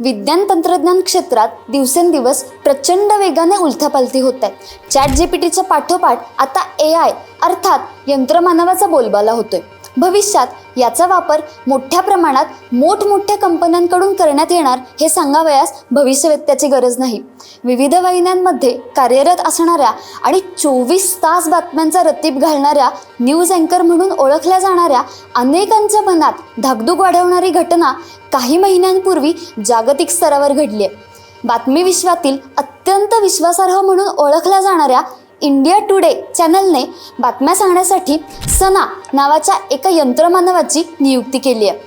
विज्ञान तंत्रज्ञान क्षेत्रात दिवसेंदिवस प्रचंड वेगाने उलथापालथी होत आहेत चॅट जी पी टीच्या पाठोपाठ आता ए आय अर्थात यंत्रमानवाचा बोलबाला होतोय. भविष्यात याचा वापर मोठ्या प्रमाणात मोठमोठ्या कंपन्यांकडून करण्यात येणार हे सांगावयास भविष्यवेत्याची गरज नाही. विविध वाहिन्यांमध्ये कार्यरत असणाऱ्या आणि चोवीस तास बातम्यांचा रतीब घालणाऱ्या न्यूज अँकर म्हणून ओळखल्या जाणाऱ्या अनेकांच्या मनात धाकधूक वाढवणारी घटना काही महिन्यांपूर्वी जागतिक स्तरावर घडली आहे बातमी विश्वातील अत्यंत विश्वासार्ह म्हणून ओळखल्या जाणाऱ्या इंडिया टुडे चॅनलने बातम्या सांगण्यासाठी सना नावाच्या एका यंत्रमानवाची नियुक्ती केली आहे.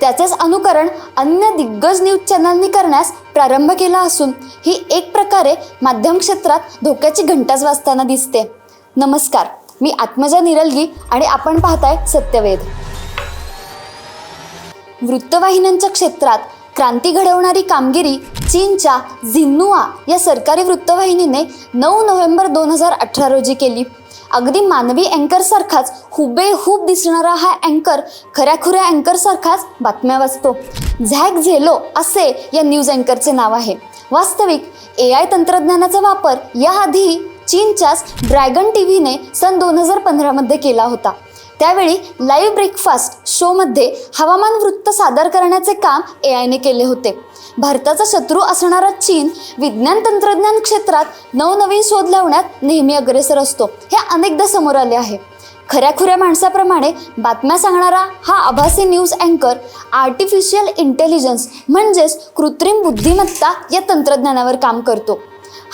त्याचेच अनुकरण अन्य दिग्गज न्यूज चॅनलनी करण्यास प्रारंभ केला असून ही एक प्रकारे माध्यम क्षेत्रात धोक्याची घंटाच वाजताना दिसते. नमस्कार मी आत्मजा निरलगी आणि आपण पाहताय सत्यवेद वृत्तवाहिन्यांच्या क्षेत्रात क्रांती घडवणारी कामगिरी चीनच्या झिन्नुआ या सरकारी वृत्तवाहिनीने नऊ नोव्हेंबर दोन हजार अठरा रोजी केली. अगदी मानवी अँकरसारखाच हुबेहूब दिसणारा हा अँकर खऱ्याखुऱ्या अँकरसारखाच बातम्या वाचतो. झॅक झेलो असे या न्यूज अँकरचे नाव आहे. वास्तविक ए आय तंत्रज्ञानाचा वापर याआधी चीनच्याच ड्रॅगन टी व्हीने सन दोन हजार पंधरामध्ये केला होता. त्यावेळी लाईव्ह ब्रेकफास्ट शोमध्ये हवामान वृत्त सादर करण्याचे काम ए आयने केले होते. भारताचा शत्रू असणारा चीन विज्ञान तंत्रज्ञान क्षेत्रात नवनवीन शोध लावण्यात नेहमी अग्रेसर असतो हे अनेकदा समोर आले आहे. खऱ्याखुऱ्या माणसाप्रमाणे बातम्या सांगणारा हा आभासी न्यूज अँकर आर्टिफिशियल इंटेलिजन्स म्हणजेच कृत्रिम बुद्धिमत्ता या तंत्रज्ञानावर काम करतो.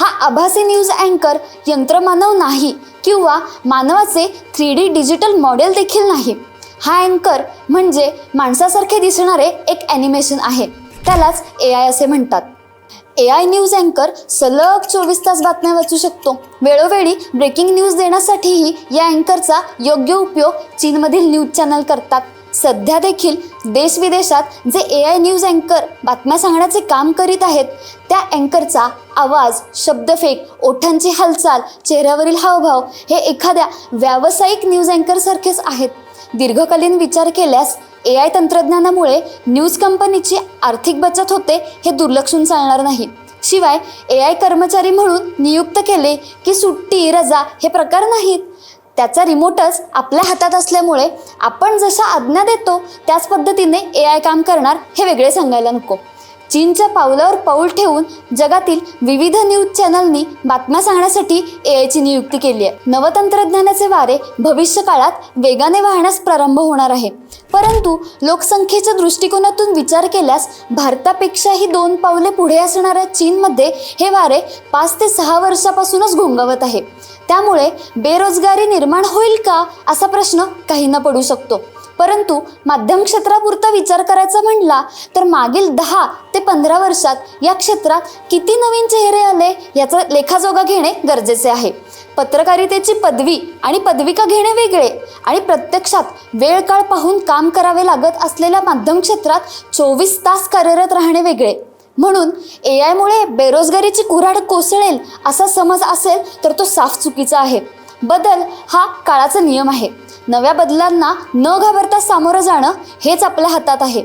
हा आभासी न्यूज अँकर यंत्रमानव नाही किंवा मानवाचे थ्री डी डिजिटल मॉडेल देखील नाही. हा अँकर म्हणजे माणसासारखे दिसणारे एक ॲनिमेशन आहे. त्यालाच ए आय असे म्हणतात. ए आय न्यूज अँकर सलग चोवीस तास बातम्या वाचू शकतो. वेळोवेळी ब्रेकिंग न्यूज देण्यासाठीही या अँकरचा योग्य उपयोग चीनमधील न्यूज चॅनल करतात. सध्या देखील देशविदेशात जे ए आय न्यूज अँकर बातम्या सांगण्याचे काम करीत आहेत त्या अँकरचा आवाज शब्दफेक ओठांची हालचाल चेहऱ्यावरील हावभाव हे एखाद्या व्यावसायिक न्यूज अँकरसारखेच आहेत. दीर्घकालीन विचार केल्यास ए आय तंत्रज्ञानामुळे न्यूज कंपनीची आर्थिक बचत होते हे दुर्लक्षून चालणार नाही. शिवाय ए आय कर्मचारी म्हणून नियुक्त केले की सुट्टी रजा हे प्रकार नाहीत. त्याचा रिमोटच आपल्या हातात असल्यामुळे आपण जशा आज्ञा देतो त्याच पद्धतीने ए आय काम करणार हे वेगळे सांगायला नको. चीनच्या पावलावर पाऊल ठेवून जगातील विविध न्यूज चॅनलनी बातम्या सांगण्यासाठी ए आयची नियुक्ती केली आहे. नवतंत्रज्ञानाचे वारे भविष्य काळात वेगाने वाहण्यास प्रारंभ होणार आहे. परंतु लोकसंख्येच्या दृष्टिकोनातून विचार केल्यास भारतापेक्षाही दोन पावले पुढे असणाऱ्या चीनमध्ये हे वारे पाच ते सहा वर्षापासूनच घोंगावत आहे. त्यामुळे बेरोजगारी निर्माण होईल का असा प्रश्न काहींना पडू शकतो. परंतु माध्यम क्षेत्रापुरता विचार करायचा म्हणला तर मागील दहा ते पंधरा वर्षात या क्षेत्रात किती नवीन चेहरे आले याचा लेखाजोगा घेणे गरजेचे आहे. पत्रकारितेची पदवी आणि पदविका घेणे वेगळे आणि प्रत्यक्षात वेळ काळ पाहून काम करावे लागत असलेल्या माध्यम क्षेत्रात चोवीस तास कार्यरत राहणे वेगळे. म्हणून ए आयमुळे बेरोजगारीची कुऱ्हाड कोसळेल असा समज असेल तर तो साफ चुकीचा आहे. बदल हा काळाचा नियम आहे. नव्या बदलांना न घाबरता सामोरं जाणं हेच आपल्या हातात आहे.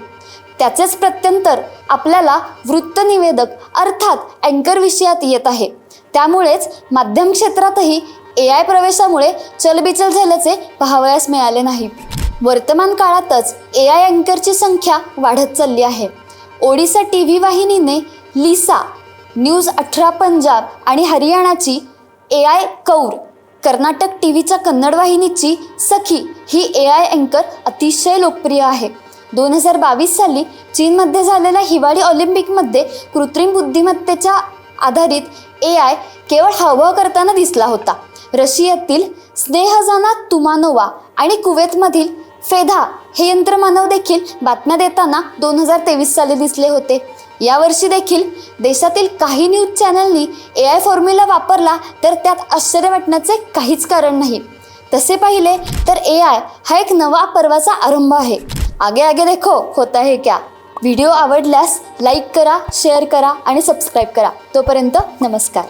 त्याचेच प्रत्यंतर आपल्याला वृत्तनिवेदक अर्थात अँकर विषयात येत आहे. त्यामुळेच माध्यम क्षेत्रातही ए आय प्रवेशामुळे चलबिचल झाल्याचे पाहावयास मिळाले नाही. वर्तमान काळातच ए आय अँकरची संख्या वाढत चालली आहे. ओडिसा टी व्ही वाहिनीने लिसा न्यूज अठरा पंजाब आणि हरियाणाची A I Kaur Karnataka T व्हीच्या कन्नड वाहिनीची सखी ही ए आय अँकर अतिशय लोकप्रिय आहे. दोन हजार बावीस साली चीनमध्ये झालेल्या हिवाळी ऑलिम्पिकमध्ये कृत्रिम बुद्धिमत्तेच्या आधारित ए आय केवळ हावभाव करताना दिसला होता. रशियातील स्नेहजाना तुमानोवा आणि कुवेतमधील फेधा हे यंत्रमानव देखील बातम्या देताना दोन हजार तेवीस साली दिसले होते. यावर्षी देखील देशातील काही न्यूज चॅनलनी ए आय फॉर्म्युला वापरला तर त्यात आश्चर्य वाटण्याचे काहीच कारण नाही. तसे पाहिले तर ए आय हा एक नवा पर्वाचा आरंभ आहे. आगे आगे देखो होता है क्या? व्हिडिओ आवडल्यास लाईक करा शेअर करा आणि सबस्क्राईब करा. तोपर्यंत नमस्कार.